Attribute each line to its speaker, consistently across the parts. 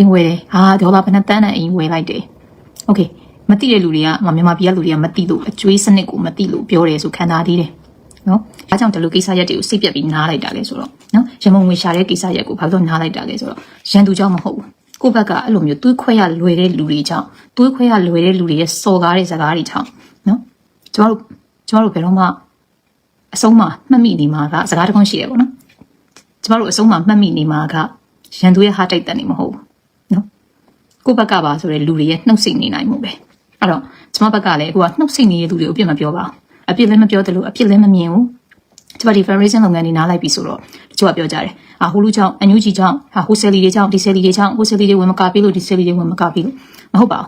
Speaker 1: အိမ်ဝယ်တယ်ဟာဒေါ်လာဘယ်နှတန်းနဲ့အိမ်ဝယ်လိုက်တယ်โอเคမသိတဲ့လူတွေကမမြန်မာပြည်ကလူတွေကမသိလို့အကျွေးစနစ်ကိုမသိလို့ပြောတယ်ဆိုခံစားသေးတယ်နော်အဲကြောင့်ဒီလိုကိစ္စရက်တွေကိုစိတ်ပြက်ပြီးနားလိုက်တာလေဆိုတော့နော်ရမုံငွေရှာတဲ့ကိစ္စရက်ကိုဘာလို့နားလိုက်တာလဲဆိုတော့ရန်သူကြောင့်မဟုတ်ဘူးကိုယ့်ဘက်ကအဲ့လိုမျိုးတွေးခွဲရလွယ်တဲ့လူတွေကြောင့်တွေးခွဲရလွယ်တဲ့လူတွေရဲ့စော်ကားတဲ့စကားတွေကြောင့်နော်ကျမတို့ကျမတို့ဘယ်တော့မှအဆုံးမမှတ်မိနေမှာကစကားတစ်ခုရှိတယ်ပေါ့နော်ကျမတို့အဆုံးမမှတ်မိနေမှာကရန်သူရဲ့ဟာတိုက်တက်နေမဟုတ်ဘူးနော် ကိုယ့်ဘက်ကပါဆိုတဲ့လူတွေရဲ့နှုတ်ဆက်နေနိုင်မှုပဲအဲ့တော့ကျမဘက်ကလည်းကိုကနှုတ်ဆက်နေတဲ့လူတွေကိုအပြစ်မပြောပါဘူးအပြစ်လည်းမပြောသလိုအပြစ်လည်းမမြင်ဘူးကျမဒီ federation လုပ်ငန်းတွေနားလိုက်ပြီဆိုတော့တချို့ကပြောကြတယ်အာဟိုလူကြောင့်အန်ယူဂျီကြောင့်ဟာဟိုဆယ်လီတွေကြောင့်ဒီဆယ်လီတွေကြောင့်ဟိုဆယ်လီတွေဝင်မကပေးလို့ဒီဆယ်လီတွေဝင်မကပေးလို့မဟုတ်ပါဘူး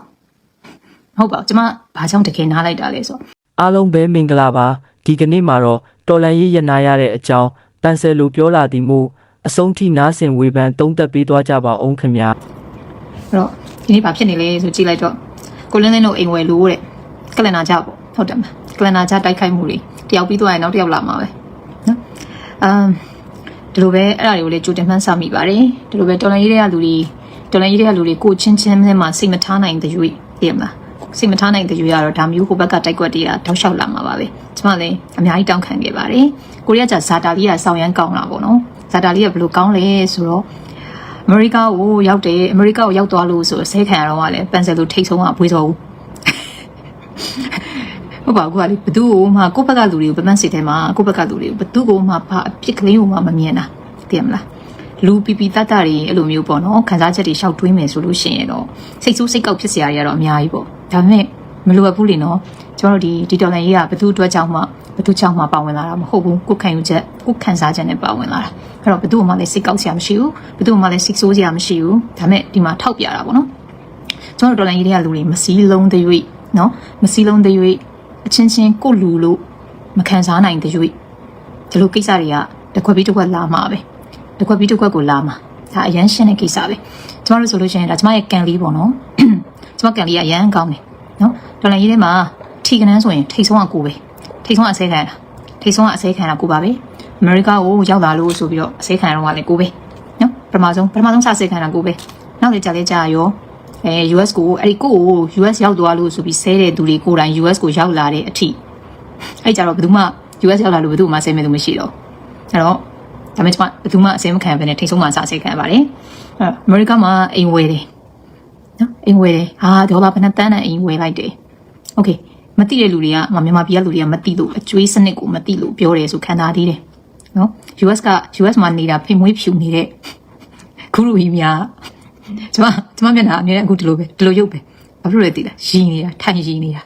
Speaker 1: မဟုတ်ပါဘူးကျမဘာကြောင့်တကယ်နားလိုက်တာလဲဆိုတော့
Speaker 2: အားလုံးပဲမင်္ဂလာပါဒီကနေ့မှာတော့တော်လန်ရေးရနာရတဲ့အကြောင်းပန်ဆယ်လိုပြောလာသည်မို့အဆုံးထိနားဆင်ဝေဖန်သုံးသပ်ပေးသွားကြပါအောင်ခင်ဗျာ
Speaker 1: အဲ့တော့ဒီနေ့ဘာဖြစ်နေလဲဆိုကြည့်လိုက်တော့ကိုလင်းလင်းတို့အိမ်ဝယ်လို့တဲ့ကလန်နာကြပေါ့ဟုတ်တယ်မလားကလန်နာကြတိုက်ခိုက်မှုတွေတယောက်ပြီးသွားရင်နောက်တစ်ယောက်လာမှာပဲနော်အမ်ဒီလိုပဲအဲ့ဒါတွေကိုလည်းကြိုတင်မှန်းဆမိပါတယ်ဒီလိုပဲတော်လန်ရေးတွေကလူတွေတော်လန်ရေးတွေကလူတွေကိုချင်းချင်းနဲ့မှစိတ်မထားနိုင်တဲ့ရွေးသိရမလားစိတ်မထားနိုင်တဲ့ရွေးရတော့ဒါမျိုးဟိုဘက်ကတိုက်ကွက်တွေကတောက်လျှောက်လာမှာပါပဲကျွန်မလည်းအများကြီးတောင်းခံခဲ့ပါတယ်ကိုရီးယားကဇာတာလေးကဆောင်းရမ်းကောင်းလာပေါ့နော်ဇာတာလေးကဘယ်လိုကောင်းလဲဆိုတော့ အမေရိကကိုရောက်တယ်အမေရိကကိုရောက်သွားလို့ဆိုအစဲခံရတော့ကလည်းပန်ဆယ်လိုထိတ်ဆုံးကဘွေးစောဘူးဟုတ်ပါဘူးကလေဘသူ့ကိုမှကိုယ့်ဘက်ကလူတွေကိုပမန်းစိတ်ထဲမှာကိုယ့်ဘက်ကလူတွေကိုဘသူ့ကိုမှဘာအဖြစ်ကလေးကိုမှမမြင်တာသိရမလားလူပီပီတတ်တာတွေအဲ့လိုမျိုးပေါ့နော်ခံစားချက်တွေရှောက်တွေးမယ်ဆိုလို့ရှိရင်တော့စိတ်ဆိုးစိတ်ကောက်ဖြစ်စရာတွေကတော့အများကြီးပေါ့ဒါပေမဲ့မလိုအပ်ဘူးလေနော်ကျွန်တော်တို့ဒီဒီဒေါ်လာကြီးကဘသူ့အတွက်ကြောင့်မှ ဘသူ့ကြောင့်မှပါဝင်လာတာမဟုတ်ဘူးကိုယ်ခံယူချက်ကိုယ်ခံစားချက်နဲ့ပါဝင်လာတာအဲ့တော့ဘသူ့မှလည်းစိတ်ကောက်စရာမရှိဘူးဘသူ့မှလည်းစိတ်ဆိုးစရာမရှိဘူးဒါပေမဲ့ဒီမှာထောက်ပြတာပေါ့နော်ကျွန်တော်တို့ဒေါ်လာကြီးတွေကလူတွေမစည်းလုံးသေး၍နော်မစည်းလုံးသေး၍အချင်းချင်းကိုယ်လူလို့မခံစားနိုင်သေး၍ဒီလိုကိစ္စတွေကတစ်ခွက်ပြီးတစ်ခွက်လာမှာပဲတစ်ခွက်ပြီးတစ်ခွက်ကိုလာမှာဒါအရန်ရှင်းတဲ့ကိစ္စပဲကျမတို့ဆိုလို့ရှိရင်ဒါကျမရဲ့ကန်လေးပေါ့နော်ကျမကန်လေးကအရန်ကောင်းတယ်နော်ဒေါ်လာကြီးထဲမှာထီကနန်းဆိုရင်ထိတ်ဆုံးကကိုပဲ ထိတ်ဆုံးကအစဲခံရတာထိတ်ဆုံးကအစဲခံရတာကိုပါပဲအမေရိကကိုရောက်လာလို့ဆိုပြီးတော့အစဲခံရတော့ကလည်းကိုပဲနော်ပထမဆုံးပထမဆုံးစအစဲခံတာကိုပဲနောက်လေကြာလေကြာရောအဲ US ကိုအဲ့ဒီကိုကို US ရောက်သွားလို့ဆိုပြီးဆဲတဲ့သူတွေကိုယ်တိုင် US ကိုရောက်လာတဲ့အထိအဲ့ကြတော့ဘယ်သူမှ US ရောက်လာလို့ဘယ်သူမှဆဲမဲ့သူမရှိတော့အဲ့တော့ဒါပေမဲ့ကျမဘယ်သူမှအစဲမခံဘဲနဲ့ထိတ်ဆုံးမှစအစဲခံရပါတယ်အဲ့အမေရိကမှာအိမ်ဝယ်တယ် နော်အိမ်ဝယ်တယ်ဟာဒေါ်လာဘယ်နှတန်းနဲ့အိမ်ဝယ်လိုက်တယ်โอเค မသိတဲ့လူတွေကမမြန်မာပြည်ကလူတွေကမသိလို့အကျွေးစနစ်ကိုမသိလို့ပြောတယ်ဆိုခံစားသေးတယ်နော် US က US မှာနေတာဖိမွေးဖြူနေတဲ့ခုလူကြီးများကျမကျမမျက်နှာအမြဲအခုဒီလိုပဲဒီလိုရုပ်ပဲဘာဖြစ်လို့လဲသိလားရီနေတာထိုင်ရီနေတာ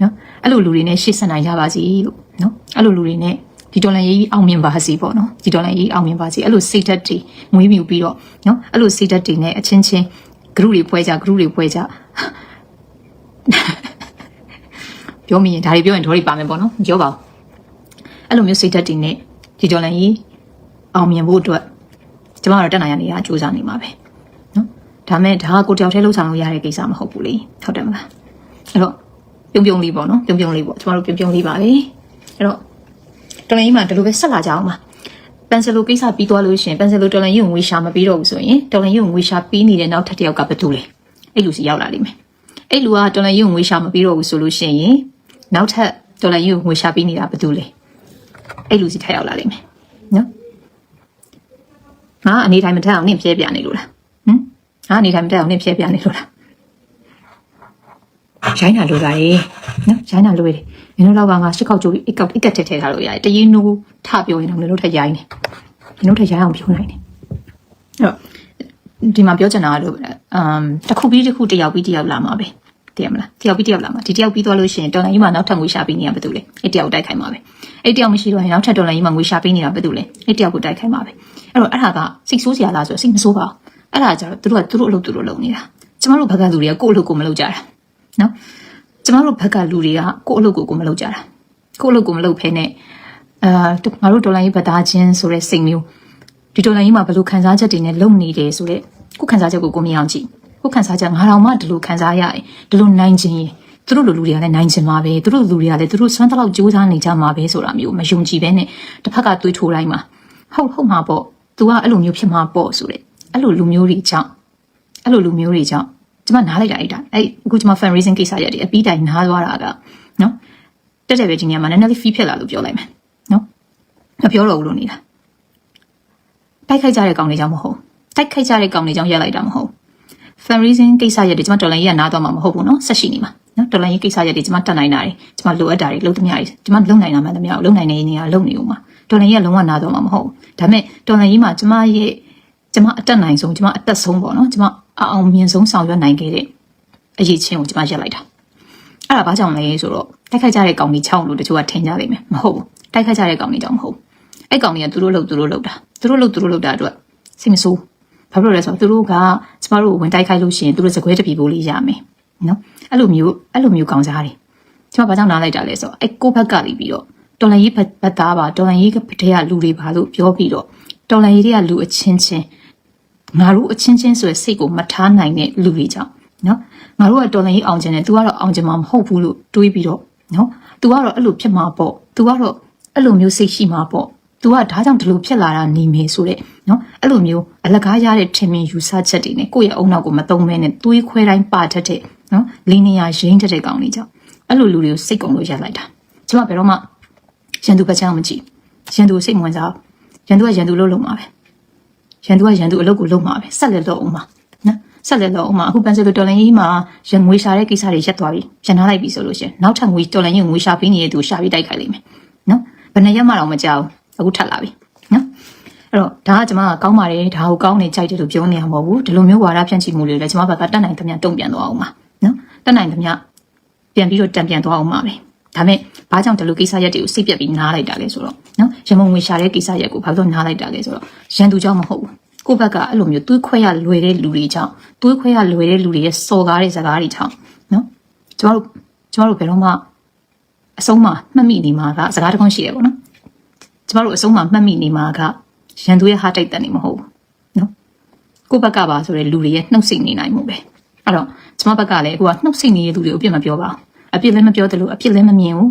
Speaker 1: နော်အဲ့လိုလူတွေနဲ့ရှေ့ဆက်နိုင်ကြပါစေလို့နော်အဲ့လိုလူတွေနဲ့ဒီဒေါ်လာရေးအောင်မြင်ပါစေပေါ့နော်ဒီဒေါ်လာရေးအောင်မြင်ပါစေအဲ့လိုစိတ်ဓာတ်တွေမွေးမြူပြီးတော့နော်အဲ့လိုစိတ်ဓာတ်တွေနဲ့အချင်းချင်းဂရုတွေဖွဲကြဂရုတွေဖွဲကြ ပြောမိရင်ဒါတွေပြောရင်ဒေါ်တွေပါမယ်ပေါ့နော်မပြောပါဘူးအဲ့လိုမျိုးစိတ်ဓာတ်တွေနဲ့ဒီဒေါ်လာကြီးအောင်မြင်ဖို့အတွက်ကျမတို့တက်နိုင်ရနေတာစူးစမ်းနေမှာပဲနော်ဒါမဲ့ဒါကကိုတယောက်တည်းလှုပ်ဆောင်လို့ရတဲ့ကိစ္စမဟုတ်ဘူးလေဟုတ်တယ်မလားအဲ့တော့ပြုံပြုံလေးပေါ့နော်ပြုံပြုံလေးပေါ့ကျမတို့ပြုံပြုံလေးပါပဲအဲ့တော့တော်လိုင်းကြီးမှာဒီလိုပဲဆက်လာကြအောင်ပါပန်ဆယ်လိုကိစ္စပြီးသွားလို့ရှိရင်ပန်ဆယ်လိုတော်လိုင်းကြီးကိုငွေရှာမပြီးတော့ဘူးဆိုရင်တော်လိုင်းကြီးကိုငွေရှာပြီးနေတဲ့နောက်ထပ်တစ်ယောက်ကဘယ်သူလဲအဲ့လူစီရောက်လာလိမ့်မယ်အဲ့လူကတော်လိုင်းကြီးကိုငွေရှာမပြီးတော့ဘူးဆိုလို့ရှိရင် နောက်ထပ်တော်လိုင်းကြီးကိုငွေရှာပြီးနေတာဘယ်သူလဲအဲ့လူစီထပ်ရောက်လာလိမ့်မယ်နော်ငါအနေတိုင်းမထက်အောင်နင့်ပြဲပြနေလို့လားဟမ်ငါအနေတိုင်းမထက်အောင်နင့်ပြဲပြနေလို့လားရိုင်းတာလိုပါလေနော်ရိုင်းတာလိုရတယ်မင်းတို့တော့ကငါရှစ်ခေါက်ကြိုးပြီးအကောက်အကက်ထက်ထည့်ထားလို့ရတယ်တရင်နိုးထပြောရင်တော့မင်းတို့ထက်ရိုင်းတယ်မင်းတို့ထက်ရိုင်းအောင်ပြောနိုင်တယ်အဲ့တော့ဒီမှာပြောချင်တာကတော့အမ်တစ်ခုပြီးတစ်ခုတစ်ယောက်ပြီးတစ်ယောက်လာမှာပဲ သိရမလားတယောက်ပြီးတစ်ယောက်လာမှာဒီတယောက်ပြီးသွားလို့ရှိရင်တော်လိုင်းကြီးမှာနောက်ထပ်ငွေရှာပေးနေတာဘာတူလဲအဲ့တယောက်တိုက်ခိုင်းမှာပဲအဲ့တယောက်မရှိတော့ရင်နောက်ထပ်တော်လိုင်းကြီးမှာငွေရှာပေးနေတာဘာတူလဲအဲ့တယောက်ကိုတိုက်ခိုင်းမှာပဲအဲ့တော့အဲ့ဒါကစိတ်ဆိုးစရာလားဆိုတော့စိတ်မဆိုးပါဘူးအဲ့ဒါကြတော့သူတို့ကသူတို့အလုပ်သူတို့လုပ်နေတာကျမတို့ဘက်ကလူတွေကကိုယ့်အလုပ်ကိုမလုပ်ကြတာနော်ကျမတို့ဘက်ကလူတွေကကိုယ့်အလုပ်ကိုကိုယ်မလုပ်ကြတာကိုယ့်အလုပ်ကိုမလုပ်ဖဲနဲ့အာငါတို့ဒေါ်လာကြီးဗသားချင်းဆိုတဲ့စိတ်မျိုးဒီဒေါ်လာကြီးမှာဘယ်လိုခံစားချက်တွေနဲ့လုံနေတယ်ဆိုတဲ့ကိုယ်ခံစားချက်ကိုကိုမြင်အောင်ကြည့် ကိုယ်ခံစားချက်ငါတော်မှဒီလိုခံစားရရင်ဒီလိုနိုင်ခြင်းရင်သူတို့လူလူတွေကလည်းနိုင်ခြင်းပါပဲသူတို့လူတွေကလည်းသူတို့စွမ်းတလောက်ကြိုးစားနေကြမှာပဲဆိုတာမျိုးမယုံကြည်ပဲနဲ့တစ်ဖက်ကတွေးထိုးလိုက်မှာဟုတ်ဟုတ်မှာပေါ့ तू ကအဲ့လိုမျိုးဖြစ်မှာပေါ့ဆိုတဲ့အဲ့လိုလူမျိုးတွေကြောင့်အဲ့လိုလူမျိုးတွေကြောင့်ကျမနားလိုက်တာအဲ့ဒါအဲ့အခုကျမ fundraising ကိစ္စရက်တွေအပြီးတိုင်နားသွားတာကနော်တက်တယ်ပဲဒီနေရာမှာနည်းနည်းလေး fee ဖြစ်လာလို့ပြောလိုက်မယ်နော်မပြောတော့ဘူးလို့နေတာတိုက်ခိုက်ကြတဲ့ကောင်တွေကြောင့်မဟုတ်တိုက်ခိုက်ကြတဲ့ကောင်တွေကြောင့်ရက်လိုက်တာမဟုတ် fundraising ကိစ္စရက်တွေကျမတော်လိုင်းကြီးကနားတော့မှာမဟုတ်ဘူးနော်ဆက်ရှိနေမှာနော်တော်လိုင်းကြီးကိစ္စရက်တွေကျမတက်နိုင်တာတွေကျမလိုအပ်တာတွေလုပ်သမျှတွေကျမလုံနိုင်တာမှန်သမျှကိုလုံနိုင်နေနေရလုံနေဦးမှာတော်လိုင်းကြီးကလုံးဝနားတော့မှာမဟုတ်ဘူးဒါပေမဲ့တော်လိုင်းကြီးမှာကျမရဲ့ကျမအတက်နိုင်ဆုံးကျမအသက်ဆုံးပေါ့နော်ကျမအအောင်မြင်ဆုံးဆောင်ရွက်နိုင်ခဲ့တဲ့အရေးချင်းကိုကျမရက်လိုက်တာအဲ့ဒါဘာကြောင့်လဲဆိုတော့တိုက်ခိုက်ကြတဲ့ကောင်ကြီးချောင်းလို့တချို့ကထင်ကြလိမ့်မယ်မဟုတ်ဘူးတိုက်ခိုက်ကြတဲ့ကောင်ကြီးကြောင့်မဟုတ်ဘူးအဲ့ကောင်ကြီးကသူတို့လှုပ်သူတို့လှုပ်တာသူတို့လှုပ်သူတို့လှုပ်တာအတွက်စိတ်မဆိုး ဘာဖြစ်လို့လဲဆိုတော့သူတို့ကကျမတို့ကိုဝင်တိုက်ခိုက်လို့ရှိရင်သူတို့စကွဲတပီပိုးလေးရမယ်နော်အဲ့လိုမျိုးအဲ့လိုမျိုးကောင်စားတွေကျမဘာကြောင့်နားလိုက်တာလဲဆိုတော့အဲ့ကိုဘက်ကနေပြီးတော့တော်လန်ရေးဘက်သားပါတော်လန်ရေးကတည်းကလူတွေပါလို့ပြောပြီးတော့တော်လန်ရေးတွေကလူအချင်းချင်းငါတို့အချင်းချင်းဆိုရယ်စိတ်ကိုမထားနိုင်တဲ့လူတွေကြောင့်နော်ငါတို့ကတော်လန်ရေးအောင်ခြင်းနဲ့ तू ကတော့အောင်ခြင်းမမဟုတ်ဘူးလို့တွေးပြီးတော့နော် तू ကတော့အဲ့လိုဖြစ်မှာပေါ့ तू ကတော့အဲ့လိုမျိုးစိတ်ရှိမှာပေါ့ तू ကဒါကြောင့်ဒီလိုဖြစ်လာတာနေမယ်ဆိုတဲ့ နော်အဲ့လိုမျိုးအလကားရတဲ့ထင်မြင်ယူဆချက်တွေနဲ့ကိုယ့်ရဲ့အုံနောက်ကိုမသုံးမဲနဲ့တွေးခွဲတိုင်းပါတတ်တဲ့နော်လင်းနေရရင်းတတ်တဲ့ကောင်လေးကြောင့်အဲ့လိုလူတွေကိုစိတ်ကုန်လို့ရက်လိုက်တာကျမဘယ်တော့မှရန်သူဘက်ချောင်းမကြည့်ရန်သူကိုစိတ်မဝင်စားဘူးရန်သူကရန်သူလို့လုံးမှာပဲရန်သူကရန်သူအလုပ်ကိုလုံးမှာပဲဆက်လက်တော့အောင်ပါနော်ဆက်လက်တော့အောင်ပါအခုပန်ဆယ်လိုတော်လန်ကြီးမှာရန်ငွေရှာတဲ့ကိစ္စတွေရက်သွားပြီရန်ထားလိုက်ပြီဆိုလို့ရှိရင်နောက်ထပ်ငွေတော်လန်ကြီးကိုငွေရှာပေးနေတဲ့သူကိုရှာပြီးတိုက်ခိုက်လိမ့်မယ်နော်ဘယ်နှစ်ရက်မှတော့မကြောက်အခုထပ်လာပြီနော် အဲ့တော့ဒါကကျွန်မကကောင်းပါတယ်ဒါကိုကောင်းနေကြိုက်တယ်လို့ပြောနေရမှာမဟုတ်ဘူးဒီလိုမျိုးဝါဒဖြန့်ချိမှုတွေလည်းကျွန်မဘက်ကတတ်နိုင်သမျှတုံ့ပြန်သွားအောင်ပါနော်တတ်နိုင်သမျှပြန်ပြီးတော့တံပြန်သွားအောင်ပါပဲဒါမဲ့ဘာကြောင့်ဒီလိုကိစ္စရက်တွေကိုစိတ်ပြက်ပြီးနားလိုက်တာလဲဆိုတော့နော်ရမုံငွေရှာတဲ့ကိစ္စရက်ကိုဘာလို့နားလိုက်တာလဲဆိုတော့ရန်သူကြောင့်မဟုတ်ဘူးကိုယ့်ဘက်ကအဲ့လိုမျိုးတွေးခွဲရလွယ်တဲ့လူတွေကြောင့်တွေးခွဲရလွယ်တဲ့လူတွေရဲ့စော်ကားတဲ့ဇာကားတွေကြောင့်နော်ကျမတို့ကျမတို့ဘယ်တော့မှအဆုံးမမှတ်မိနေမှာကစကားတစ်ခွန်းရှိတယ်ပေါ့နော်ကျမတို့အဆုံးမမှတ်မိနေမှာက ရန်သူရဲ့ဟာတိုက်တန်နေမဟုတ်ဘူးနော်ကိုယ့်ဘက်ကပါဆိုတဲ့လူတွေရဲ့နှုတ်ဆက်နေနိုင်မှုပဲအဲ့တော့ကျမဘက်ကလည်းအခုကနှုတ်ဆက်နေတဲ့လူတွေကိုအပြစ်မပြောပါဘူးအပြစ်လည်းမပြောသလိုအပြစ်လည်းမမြင်ဘူး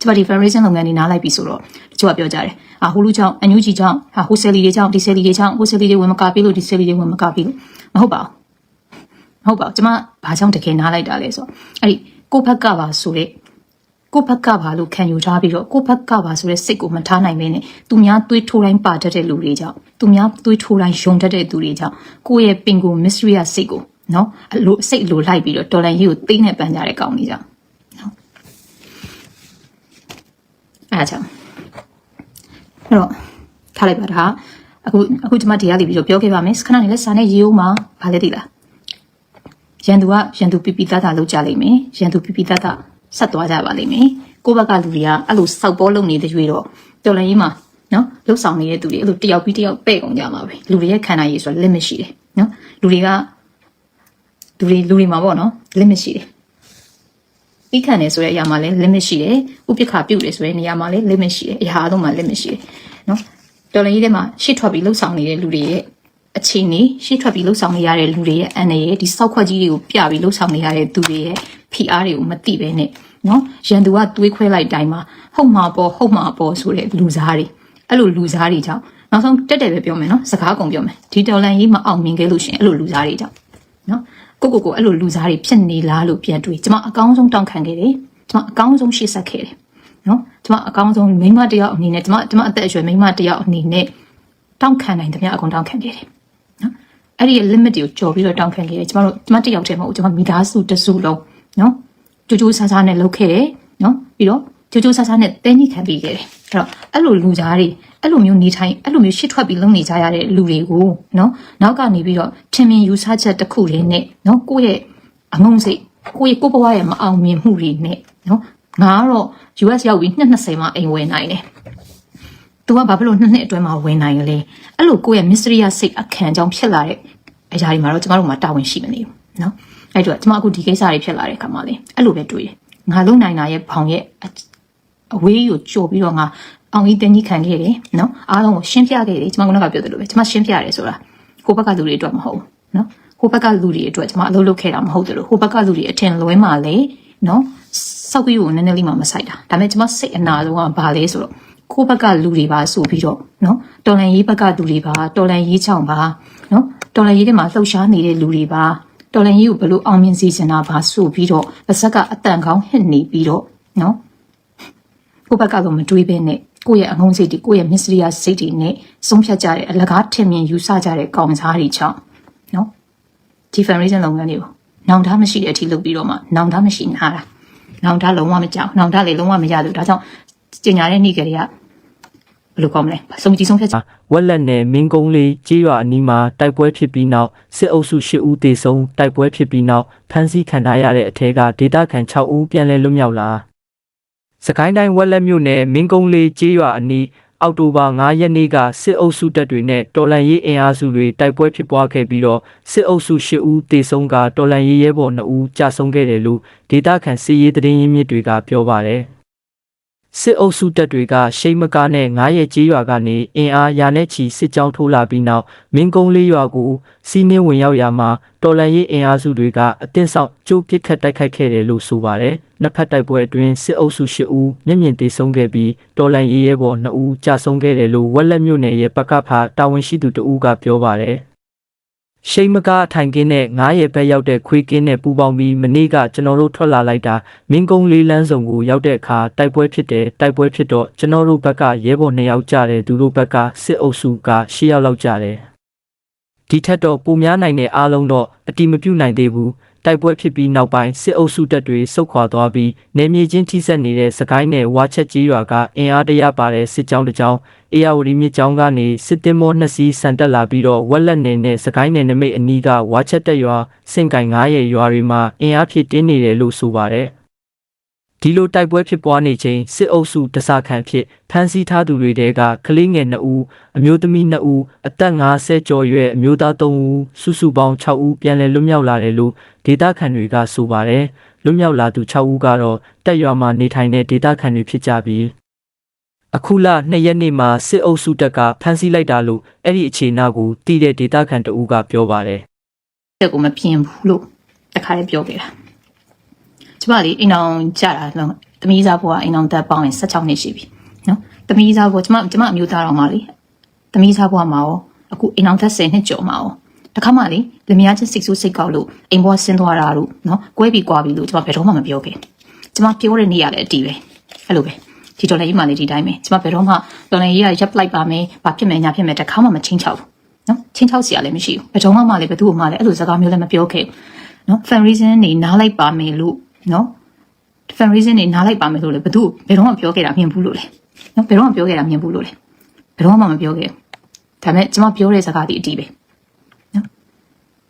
Speaker 1: ကျမဒီ federation လုပ်ငန်းတွေနားလိုက်ပြီဆိုတော့တချို့ကပြောကြတယ်အာဟိုလူကြောင့်အန်ယူဂျီကြောင့်ဟာဟိုဆယ်လီတွေကြောင့်ဒီဆယ်လီတွေကြောင့်ဟိုဆယ်လီတွေဝင်မကပေးလို့ဒီဆယ်လီတွေဝင်မကပေးလို့မဟုတ်ပါဘူးမဟုတ်ပါဘူးကျမဘာကြောင့်တကယ်နားလိုက်တာလဲဆိုတော့အဲ့ဒီကိုယ့်ဘက်ကပါဆိုတဲ့ ကိုယ့်ဘက်ကပါလို့ခံယူထားပြီးတော့ကိုယ့်ဘက်ကပါဆိုတဲ့စိတ်ကိုမထားနိုင်မင်းနဲ့သူများသွေးထိုးတိုင်းပါတတ်တဲ့လူတွေကြောင့်သူများသွေးထိုးတိုင်းယုံတတ်တဲ့သူတွေကြောင့်ကိုယ့်ရဲ့ပင်ကို mystery ရစိတ်ကိုနော်အလိုစိတ်အလိုလိုက်ပြီးတော့ဒေါ်လာကြီးကိုသိနေပန်းကြတဲ့ကောင်ကြီးကြောင့်နော်အားကြောင့်အဲ့တော့ထားလိုက်ပါဒါအခုအခုကျွန်မတရားလိပြီးတော့ပြောခဲ့ပါမယ်ခဏနေလဲစာနဲ့ရေးဦးမှာဗာလဲသိလားရန်သူကရန်သူပြပြသားသားလောက်ကြလိမ့်မယ်ရန်သူပြပြသားသား ဆက်သွားကြပါလိမ့်မယ်ကိုယ့်ဘက်ကလူတွေကအဲ့လိုစောက်ပေါ်လုံနေတဲ့ရွေတော့တော်လည်းကြီးမှာနော်လှုပ်ဆောင်နေတဲ့သူတွေအဲ့လိုတယောက်ပြီးတယောက်ပဲ့ကုန်ကြမှာပဲလူတွေရဲ့ခန္ဓာရည်ဆိုတာ limit ရှိတယ်နော်လူတွေကလူတွေလူတွေမှာပေါ့နော် limit ရှိတယ်ပြီးခံတယ်ဆိုတဲ့အရာမှာလည်း limit ရှိတယ်ဥပိ္ပခာပြုတ်တယ်ဆိုတဲ့နေရာမှာလည်း limit ရှိတယ်အရာအလုံးမှာ limit ရှိတယ်နော်တော်လည်းကြီးထဲမှာရှေ့ထွက်ပြီးလှုပ်ဆောင်နေတဲ့လူတွေရဲ့ အခြေအနေရှေ့ထွက်ပြီးလှုပ်ဆောင်နေရတဲ့လူတွေရဲ့အန္တရာယ်ဒီစောက်ခွက်ကြီးတွေကိုပြပြီးလှုပ်ဆောင်နေရတဲ့သူတွေရဲ့ဖိအားတွေကိုမသိပဲနဲ့နော်ရန်သူကတွေးခွဲလိုက်တိုင်းမှာဟုတ်မှာပေါ့ဟုတ်မှာပေါ့ဆိုတဲ့လူစားတွေအဲ့လိုလူစားတွေကြောင့်နောက်ဆုံးတက်တယ်ပဲပြောမယ်နော်စကားကုန်ပြောမယ်ဒီတော်လန်ကြီးမအောင်မြင်ခဲ့လို့ရှိရင်အဲ့လိုလူစားတွေကြောင့်နော်ကိုကိုကိုအဲ့လိုလူစားတွေဖြစ်နေလားလို့ပြန်တွေးကျွန်မအကောင်းဆုံးတောင်းခံခဲ့တယ်ကျွန်မအကောင်းဆုံးရှေ့ဆက်ခဲ့တယ်နော်ကျွန်မအကောင်းဆုံးမိန်းမတစ်ယောက်အနေနဲ့ကျွန်မကျွန်မအသက်အရွယ်မိန်းမတစ်ယောက်အနေနဲ့တောင်းခံနိုင်သမျှအကုန်တောင်းခံခဲ့တယ်နော် အဲ့ဒီ limit တွေကိုကျော်ပြီးတော့တောင်းခံခဲ့တယ်ကျွန်မတို့ကျွန်မတစ်ယောက်တည်းမဟုတ်ဘူးကျွန်မမိသားစုတစ်စုလုံးနော်ကြိုးကြိုးဆားဆားနဲ့လုပ်ခဲ့တယ်နော်ပြီးတော့ကြိုးကြိုးဆားဆားနဲ့တင်းကြီးခံပြီးခဲ့တယ်အဲ့တော့အဲ့လိုလူသားတွေအဲ့လိုမျိုးနေထိုင်အဲ့လိုမျိုးရှစ်ထွက်ပြီးလုံနေကြရတဲ့လူတွေကိုနော်နောက်ကနေပြီးတော့ထင်မြင်ယူဆချက်တစ်ခုတည်းနဲ့နော်ကိုယ့်ရဲ့အငုံစိတ်ကိုယ့်ရဲ့ကိုယ့်ဘဝရဲ့မအောင်မြင်မှုတွေနဲ့နော်ငါကတော့ US ရောက်ပြီး220မှာအိမ်ဝင်နိုင်တယ်။ तू ကဘာဖြစ်လို့နှစ်နှစ်အတွင်းမှာဝင်နိုင်လဲ။အဲ့လိုကိုယ့်ရဲ့ mystery စိတ်အခမ်းကြောင့်ဖြစ်လာတဲ့ အရာတွေမှာတော့ကျမတို့မှာတာဝန်ရှိမနေဘူးနော်။အဲ့တော့ကျမအခုဒီကိစ္စတွေဖြစ်လာတဲ့အခါမှာလေအဲ့လိုပဲတွေးတယ်။ငါလုံနိုင်တာရဲ့ဘောင်ရဲ့အဝေးကိုကြော်ပြီးတော့ငါအောင်ကြီးတင်းကြီးခံခဲ့တယ်နော်။အားလုံးကိုရှင်းပြခဲ့တယ်ကျမကလည်းပြောသလိုပဲကျမရှင်းပြရတယ်ဆိုတာဟိုဘက်ကလူတွေအတွက်မဟုတ်ဘူးနော်။ဟိုဘက်ကလူတွေအတွက်ကျမအလုပ်လုပ်ခဲ့တာမဟုတ်တယ်လို့ဟိုဘက်ကလူတွေအထင်လွဲမှလေနော်။စောက်ပြီးကိုနည်းနည်းလေးမှမဆိုင်တာဒါပေမဲ့ကျမစိတ်အနာဆုံးကဘာလဲဆိုတော့ကိုယ့်ဘက်ကလူတွေပါဆိုပြီးတော့နော်တော်လန်ရေးဘက်ကလူတွေပါတော်လန်ရေးချောင်းပါနော် တော်လန်ရေးတွေမှာလှုပ်ရှားနေတဲ့လူတွေပါတော်လန်ရေးကိုဘယ်လိုအောင်မြင်စေချင်တာပါဆိုပြီးတော့ပါဇက်ကအတန်ကောင်းဟစ်နေပြီးတော့နော်ကိုယ့်ဘက်ကတော့မတွေးဘဲနဲ့ကိုယ့်ရဲ့အငုံစိတ်တွေကိုယ့်ရဲ့မစ္စရိယစိတ်တွေနဲ့ဆုံးဖြတ်ကြတဲ့အလကားထင်မြင်ယူဆကြတဲ့ကောင်စားတွေချောင်းနော်ဒီ fundraising လုပ်ငန်းတွေကိုနောင်တမရှိတဲ့အထိလုပ်ပြီးတော့မှနောင်တမရှိနာတာနောင်တလုံးဝမကြောက်နောင်တလည်းလုံးဝမရလို့ဒါကြောင့်ကျင်ညာတဲ့နေ့ကလေးက ဘယ်လိုကောင်းမလဲစုံကြည်ဆုံးဖြတ်ချက်
Speaker 2: ဝက်လက်နယ်မင်းကုန်းလေးကြေးရွာအနီးမှာတိုက်ပွဲဖြစ်ပြီးနောက်စစ်အုပ်စု၈ဦးသေဆုံးတိုက်ပွဲဖြစ်ပြီးနောက်ဖမ်းဆီးခံထားရတဲ့အထက်ကဒေသခံ6ဦးပြန်လည်လွတ်မြောက်လာစကိုင်းတိုင်းဝက်လက်မြို့နယ်မင်းကုန်းလေးကြေးရွာအနီးအောက်တိုဘာ9ရက်နေ့ကစစ်အုပ်စုတပ်တွေနဲ့တော်လန်ရေးအင်အားစုတွေတိုက်ပွဲဖြစ်ပွားခဲ့ပြီးတော့စစ်အုပ်စု၈ဦးသေဆုံးကတော်လန်ရေးရဲဘော်2ဦးကြာဆုံးခဲ့တယ်လို့ဒေသခံစစ်ရေးသတင်းရင်းမြစ်တွေကပြောပါတယ် စစ်အုပ်စုတပ်တွေကရှိမကားနဲ့9ရက်ကြေးရွာကနေအင်အားရာနဲ့ချီစစ်ကြောင်းထိုးလာပြီးနောက်မင်းကုန်းလေးရွာကိုစီးနှင်းဝင်ရောက်ရာမှာတော်လန်ရေးအင်အားစုတွေကအတင်းဆောက်ကြိုးပစ်ခတ်တိုက်ခိုက်ခဲ့တယ်လို့ဆိုပါတယ်။နှစ်ဖက်တိုက်ပွဲအတွင်းစစ်အုပ်စု10ဦးမျက်မြင်သေဆုံးခဲ့ပြီးတော်လန်ရေးရဲဘော်2ဦးကြာဆုံးခဲ့တယ်လို့ဝက်လက်မြို့နယ်ရဲ့ပကဖာတာဝန်ရှိသူတဦးကပြောပါတယ်။ ရှိမကားအထိုင်ကင်းနဲ့9ရက်ဘက်ရောက်တဲ့ခွေးကင်းနဲ့ပူပေါင်းပြီးမနေ့ကကျွန်တော်တို့ထွက်လာလိုက်တာမင်းကုန်းလေးလန်းစုံကိုရောက်တဲ့အခါတိုက်ပွဲဖြစ်တယ်တိုက်ပွဲဖြစ်တော့ကျွန်တော်တို့ဘက်ကရဲဘော်2ယောက်ကြတယ်သူတို့ဘက်ကစစ်အုပ်စုက10ယောက်လောက်ကြတယ်ဒီထက်တော့ပုံများနိုင်တဲ့အားလုံးတော့အတိမပြုတ်နိုင်သေးဘူးတိုက်ပွဲဖြစ်ပြီးနောက်ပိုင်းစစ်အုပ်စုတပ်တွေစုခွာသွားပြီးနေမြေချင်းထိစပ်နေတဲ့စကိုင်းနယ်ဝါချက်ကြီးရွာကအင်အားတရပါတဲ့စစ်ကြောင်းတစ်ကြောင်း အေယာဝတီမြစ်ကြောင်းကနေစစ်တင်မောနှစ်စီးဆန်တက်လာပြီးတော့ဝက်လက်နယ်နဲ့စကိုင်းနယ်နမိတ်အနီးကဝါချက်တက်ရွာစင်ကိုင်9ရဲ့ရွာတွေမှာအင်အားဖြည့်တင်းနေတယ်လို့ဆိုပါတယ်ဒီလိုတိုက်ပွဲဖြစ်ပွားနေချိန်စစ်အုပ်စုတစခန့်ဖြစ်ဖမ်းဆီးထားသူတွေတဲကကလေးငယ်2ဦးအမျိုးသမီး2ဦးအသက်50ကျော်ရွယ်အမျိုးသား3ဦးစုစုပေါင်း6ဦးပြန်လည်လွတ်မြောက်လာတယ်လို့ဒေသခံတွေကဆိုပါတယ်လွတ်မြောက်လာသူ6ဦးကတော့တက်ရွာမှာနေထိုင်တဲ့ဒေသခံတွေဖြစ်ကြပြီး အခုလ2ရက်နေ့မှာစစ်အုပ်စုတပ်ကဖမ်းဆီးလိုက်တာလို့အဲ့ဒီအခြေအနေကိုတည်တဲ့ဒေသခံတဦးကပြောပါတယ်
Speaker 1: တက်ကိုမပြင်ဘူးလို့တခါလေးပြောခဲ့တာကျမလေးအိမ်အောင်ကြတာလုံးသမီးစားဘွားအိမ်အောင်တက်ပေါင်းရင်16နှစ်ရှိပြီနော်သမီးစားဘွားကျမကျမအမျိုးသားတော်မှာလေသမီးစားဘွားမှာရောအခုအိမ်အောင်တက်10နှစ်ကျော်မှာရောတခါမှလေလင်မယားချင်းစိတ်ဆိုးစိတ်ကောက်လို့အိမ်ဘွားဆင်းသွားတာလို့နော်ကွဲပြီးကွာပြီးလို့ကျမဘယ်တော့မှမပြောခဲ့ကျမပြောတဲ့နေ့ရလည်းအတီးပဲအဲ့လိုပဲ ဒီဒေါ်လာကြီးမှလည်းဒီတိုင်းပဲကျမဘယ်တော့မှဒေါ်လာကြီးကရပ်လိုက်ပါမယ်ဘာဖြစ်မယ်ညာဖြစ်မယ်တခါမှမချင်းချောက်ဘူးနော်ချင်းချောက်စရာလည်းမရှိဘူးဘယ်တော့မှမလည်းဘယ်သူ့မှလည်းအဲ့လိုစကားမျိုးလည်းမပြောခဲ့ဘူးနော် fan reason နေနားလိုက်ပါမယ်လို့နော် fan reason နေနားလိုက်ပါမယ်လို့လေဘယ်သူ့ဘယ်တော့မှပြောခဲ့တာမြင်ဘူးလို့လေနော်ဘယ်တော့မှပြောခဲ့တာမြင်ဘူးလို့လေဘယ်တော့မှမပြောခဲ့ဒါပေမဲ့ကျမပြောတဲ့စကားဒီအတီးပဲနော်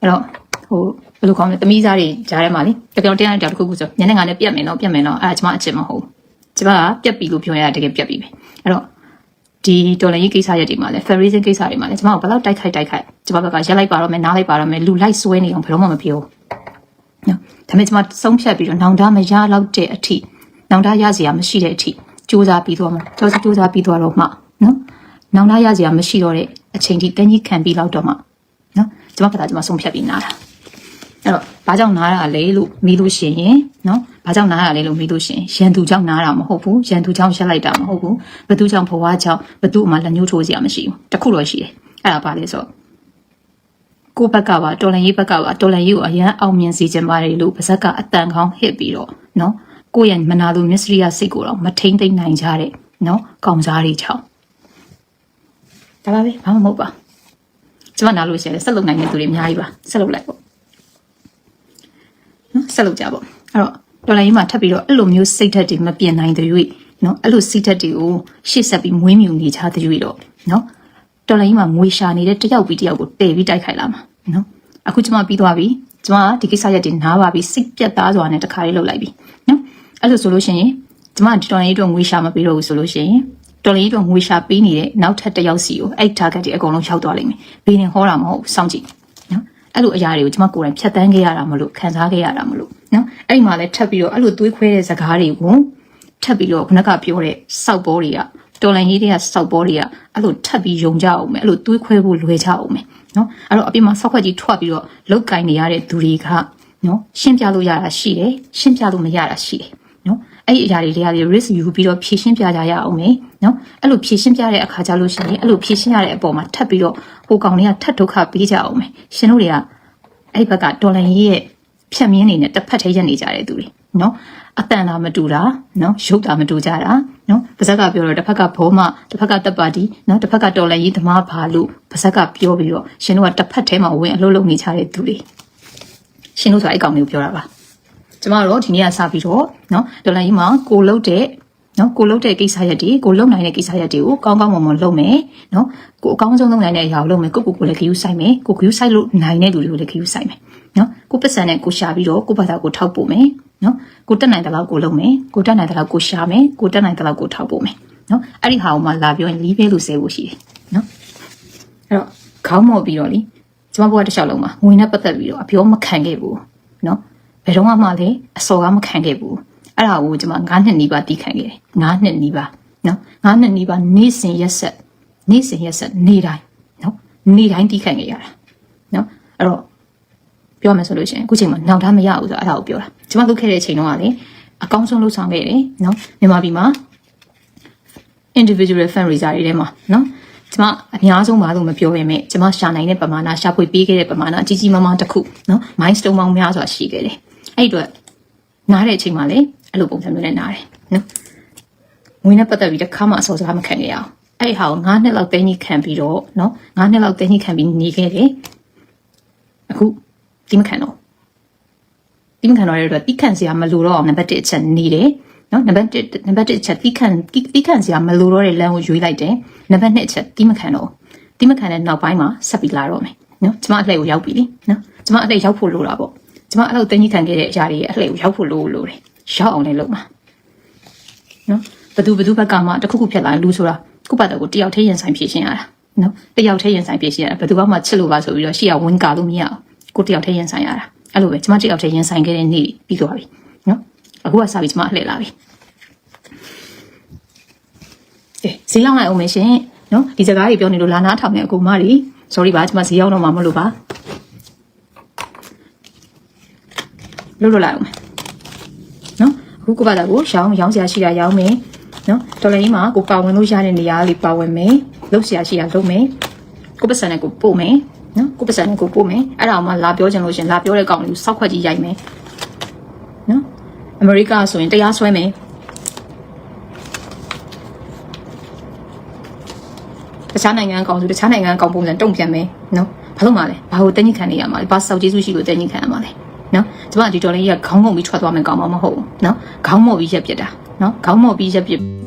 Speaker 1: အဲ့တော့ဟိုဘယ်လိုကောင်းလဲတမိသားတွေကြားထဲမှာလေတကယ်တော့တရားတရားတစ်ခုခုဆိုညနေငါနဲ့ပြတ်မယ်နော်ပြတ်မယ်နော်အဲ့ဒါကျမအချစ်မဟုတ်ဘူး ကျမကပြတ်ပြီလို့ပြောရတာတကယ်ပြတ်ပြီပဲအဲ့တော့ဒီတော်လန်ရေးကိစ္စရက်တွေမှာလဲ ferrizing ကိစ္စတွေမှာလဲကျမကဘယ်လောက်တိုက်ခိုက်တိုက်ခိုက်ကျမဘက်ကရက်လိုက်ပါတော့မယ်နားလိုက်ပါတော့မယ်လူလိုက်ဆွဲနေအောင်ဘယ်တော့မှမပြောဘူးနော်ဒါပေမဲ့ကျမဆုံးဖြတ်ပြီးတော့နောင်တမရလောက်တဲ့အထိနောင်တရစရာမရှိတဲ့အထိစူးစမ်းပြီးတော့မှစူးစမ်းစူးစမ်းပြီးတော့မှနော်နောင်တရစရာမရှိတော့တဲ့အချိန်ထိတန်းကြီးခံပြီးလောက်တော့မှနော်ကျမကသာကျမဆုံးဖြတ်ပြီးနားတာအဲ့တော့ဘာကြောင့်နားတာလဲလို့မေးလို့ရှိရင်နော် ဘာကြောင့်နားတာလဲလို့မေးလို့ရှိရင်ရန်သူကြောင့်နားတာမဟုတ်ဘူးရန်သူကြောင့်ရက်လိုက်တာမဟုတ်ဘူးဘသူကြောင့်ဘဝကြောင့်ဘသူ့အမှလက်ညှိုးထိုးစရာမရှိဘူးတခုတော့ရှိတယ်အဲ့ဒါဘာလဲဆိုတော့ကိုယ့်ဘက်ကပါတော်လန်ရေးဘက်ကပါတော်လန်ရေးကိုအရန်အောင်မြင်စေချင်ပါတယ်လို့ပါဇက်ကအတန်ကောင်းဟစ်ပြီးတော့နော်ကိုယ့်ရဲ့မနာလိုမစ္စရိယစိတ်ကိုတော့မထိမ့်သိမ့်နိုင်ကြတဲ့နော်ကောင်စားတွေချောင်းဒါပါပဲဘာမှမဟုတ်ပါကျွန်မနားလို့ရှိရင်ဆက်လုပ်နိုင်တဲ့သူတွေအများကြီးပါဆက်လုပ်လိုက်ပေါ့နော်ဆက်လုပ်ကြပေါ့အဲ့တော့ ဒေါ်လာကြီးမှာထပ်ပြီးတော့အဲ့လိုမျိုးစိတ်ဓာတ်တွေမပြင်နိုင်တဲ့၍နော်အဲ့လိုစိတ်ဓာတ်တွေကိုရှေ့ဆက်ပြီးမွေးမြူနေကြတဲ့၍တော့နော်ဒေါ်လာကြီးမှာငွေရှာနေတဲ့တယောက်ပြီးတယောက်ကိုတည်ပြီးတိုက်ခိုက်လာမှာနော်အခုကျွန်မပြီးသွားပြီကျွန်မဒီကိစ္စရက်တွေနားပါပြီစိတ်ပြတ်သားစွာနဲ့တခါလေးလုပ်လိုက်ပြီနော်အဲ့လိုဆိုလို့ရှိရင်ကျွန်မဒီဒေါ်လာကြီးအတွက်ငွေရှာမပေးတော့ဘူးဆိုလို့ရှိရင်ဒေါ်လာကြီးအတွက်ငွေရှာပေးနေတဲ့နောက်ထပ်တစ်ယောက်စီကိုအဲ့ target တွေအကုန်လုံးရောက်သွားလိမ့်မယ်ဘေးနေဟောတာမဟုတ်ဘူးစောင့်ကြည့်နော် အဲ့လိုအရာတွေကိုကျွန်မကိုယ်တိုင်ဖြတ်တန်းခဲ့ရတာမလို့ခံစားခဲ့ရတာမလို့နော်အဲ့ဒီမှာလည်းထပ်ပြီးတော့အဲ့လိုသွေးခွဲတဲ့ဇကားတွေကိုထပ်ပြီးတော့ခုနကပြောတဲ့စောက်ဘောတွေကတော်လန်ကြီးတွေကစောက်ဘောတွေကအဲ့လိုထပ်ပြီးယုံကြအောင်မယ်အဲ့လိုသွေးခွဲဖို့လွယ်ကြအောင်မယ်နော်အဲ့တော့အပြင်မှာဆောက်ခွက်ကြီးထွက်ပြီးတော့လောက်ကင်နေရတဲ့သူတွေကနော်ရှင်းပြလို့ရတာရှိတယ်ရှင်းပြလို့မရတာရှိတယ်နော် အဲ့ဒီအရာတွေတွေကလေ risk ယူပြီးတော့ဖြည့်ရှင်းပြကြရအောင်မယ်နော်အဲ့လိုဖြည့်ရှင်းပြတဲ့အခါကျလို့ရှိရင်အဲ့လိုဖြည့်ရှင်းရတဲ့အပေါ်မှာထပ်ပြီးတော့ဟိုကောင်တွေကထပ်ဒုက္ခပေးကြအောင်မယ်ရှင်တို့တွေကအဲ့ဘက်ကဒေါ်လာကြီးရဲ့ဖြတ်မြင်းနေနဲ့တစ်ဖက်ထဲရက်နေကြတဲ့သူတွေနော်အတန်တာမတူတာနော်ရုပ်တာမတူကြတာနော်ပါဇက်ကပြောတော့တစ်ဖက်ကဘောမတစ်ဖက်ကတပ်ပါတီနော်တစ်ဖက်ကတော်လန်ရေးသမားဘာလို့ပါဇက်ကပြောပြီးတော့ရှင်တို့ကတစ်ဖက်ထဲမှာဝင်အလုပ်လုပ်နေကြတဲ့သူတွေရှင်တို့ဆိုအဲ့ကောင်မျိုးပြောတာပါ ကျမတို့ဒီနေ့ကစပြီးတော့နော်ဒေါ်လာကြီးမှာကိုလုတ်တဲ့နော်ကိုလုတ်တဲ့ကိစ္စရက်တွေကိုလုတ်နိုင်တဲ့ကိစ္စရက်တွေကိုကောင်းကောင်းမွန်မွန်လုပ်မယ်နော်ကိုအကောင်းဆုံးလုပ်နိုင်တဲ့အရာကိုလုပ်မယ်ကိုကိုကိုလည်းဂရုစိုက်မယ်ကိုဂရုစိုက်လို့နိုင်တဲ့လူတွေကိုလည်းဂရုစိုက်မယ်နော်ကိုပတ်စံနဲ့ကိုရှာပြီးတော့ကိုဘာသာကိုထောက်ပို့မယ်နော်ကိုတက်နိုင်တဲ့လောက်ကိုလုပ်မယ်ကိုတက်နိုင်တဲ့လောက်ကိုရှာမယ်ကိုတက်နိုင်တဲ့လောက်ကိုထောက်ပို့မယ်နော်အဲ့ဒီဟာကိုမှလာပြောရင်လီးပဲလို့ဆဲဖို့ရှိတယ်နော်အဲ့တော့ခေါင်းမော်ပြီးတော့လीကျမဘုရားတစ်လျှောက်လုံးမှာငွေနဲ့ပတ်သက်ပြီးတော့အပြောမခံခဲ့ဘူးနော် ဘယ်တော့မှလည်းအစော်ကမခံခဲ့ဘူးအဲ့ဒါကိုကျွန်မ9နှစ်နီးပါးတီးခံခဲ့တယ်9နှစ်နီးပါးနော်9နှစ်နီးပါးနေ့စဉ်ရက်ဆက်နေ့စဉ်ရက်ဆက်နေ့တိုင်းနော်နေ့တိုင်းတီးခံခဲ့ရတာနော်အဲ့တော့ပြောမယ်ဆိုလို့ရှိရင်အခုချိန်မှာနောက်သားမရဘူးဆိုတော့အဲ့ဒါကိုပြောတာကျွန်မလုပ်ခဲ့တဲ့အချိန်တုန်းကလေအကောင်းဆုံးလုပ်ဆောင်ခဲ့တယ်နော်မြန်မာပြည်မှာ individual fundraiser တွေထဲမှာနော်ကျမအများဆုံးပါလို့မပြောရမဲ့ကျမရှာနိုင်တဲ့ပမာဏရှာဖွေပေးခဲ့တဲ့ပမာဏအကြီးကြီးမားမားတစ်ခုနော် milestone ပေါင်းများစွာရှိခဲ့တယ် အဲ့ဒီအတွက်နားတဲ့အချိန်မှာလေအဲ့လိုပုံစံမျိုးနဲ့နားတယ်နော်ငွေနဲ့ပတ်သက်ပြီးတစ်ခါမှအစောစကားမခံခဲ့ရအောင်အဲ့ဒီဟာကို9နှစ်လောက်တင်းကြီးခံပြီးတော့နော်9နှစ်လောက်တင်းကြီးခံပြီးနေခဲ့တယ်အခုဒီမခံတော့ဒီမခံတော့ရတော့တိခန့်စရာမလိုတော့အောင်နံပါတ်1အချက်နေတယ်နော်နံပါတ်1နံပါတ်1အချက်တိခန့်တိခန့်စရာမလိုတော့တဲ့လမ်းကိုရွေးလိုက်တယ်နံပါတ်2အချက်တိမခံတော့တိမခံတဲ့နောက်ပိုင်းမှာဆက်ပြီးလာတော့မယ်နော်ကျမအလှည့်ကိုရောက်ပြီလေနော်ကျမအလှည့်ရောက်ဖို့လိုတာပေါ့ ကျမအဲ့လိုတင်းကြီးခံခဲ့တဲ့အရာတွေရဲ့အလှည့်ကိုရောက်ဖို့လိုလိုတယ်ရောက်အောင်လည်းလုပ်မှာနော်ဘသူဘသူဘက်ကမှတစ်ခုခုဖြစ်လာရင်လူဆိုတာခုပတ်တော့ကိုတယောက်တည်းရင်ဆိုင်ဖြည့်ရှင်းရတာနော်တယောက်တည်းရင်ဆိုင်ဖြည့်ရှင်းရတာဘသူမှချစ်လို့ပါဆိုပြီးတော့ရှေ့ကဝင်ကာလို့မရအောင်ကိုတယောက်တည်းရင်ဆိုင်ရတာအဲ့လိုပဲကျမတယောက်တည်းရင်ဆိုင်ခဲ့တဲ့နေ့ပြီးသွားပြီနော်အခုကစပြီးကျမအလှည့်လာပြီကဲဈေးရောက်လိုက်အောင်မယ်ရှင်နော်ဒီစကားတွေပြောနေလို့လာနာထောင်နေအကူမတွေ sorry ပါကျွန်မဈေးရောက်တော့မှမလို့ပါ လို့လို့လိုက်အောင်မယ်နော်အခုကဘာသာကိုရောင်းရောင်းစရာရှိတာရောင်းမယ်နော်တော်လည်းကြီးမှာကိုပါဝင်လို့ရတဲ့နေရာလေးပါဝင်မယ်လုပ်စရာရှိတာလုပ်မယ်ကိုပတ်စံနဲ့ကိုပို့မယ်နော်ကိုပတ်စံနဲ့ကိုပို့မယ်အဲ့ဒါမှလာပြောချင်လို့ရှင်လာပြောတဲ့ကောင်လေးကိုစောက်ခွက်ကြီးရိုက်မယ်နော်အမေရိကဆိုရင်တရားစွဲမယ်တခြားနိုင်ငံအကောင်စုတခြားနိုင်ငံအကောင်ပုံစံတုံ့ပြန်မယ်နော်ဘာလို့မလဲဘာလို့တင်းညစ်ခံနေရမှာလဲဘာစောက်ကျေးဇူးရှိလို့တင်းညစ်ခံရမှာလဲ နော်ကျမဒီတော်လေးကြီးကခေါင်းငုံပြီးထွက်သွားမယ်ကောင်းမှာမဟုတ်ဘူးနော်ခေါင်းမော့ပြီးရက်ပြစ်တာနော်ခေါင်းမော့ပြီးရက်ပြစ်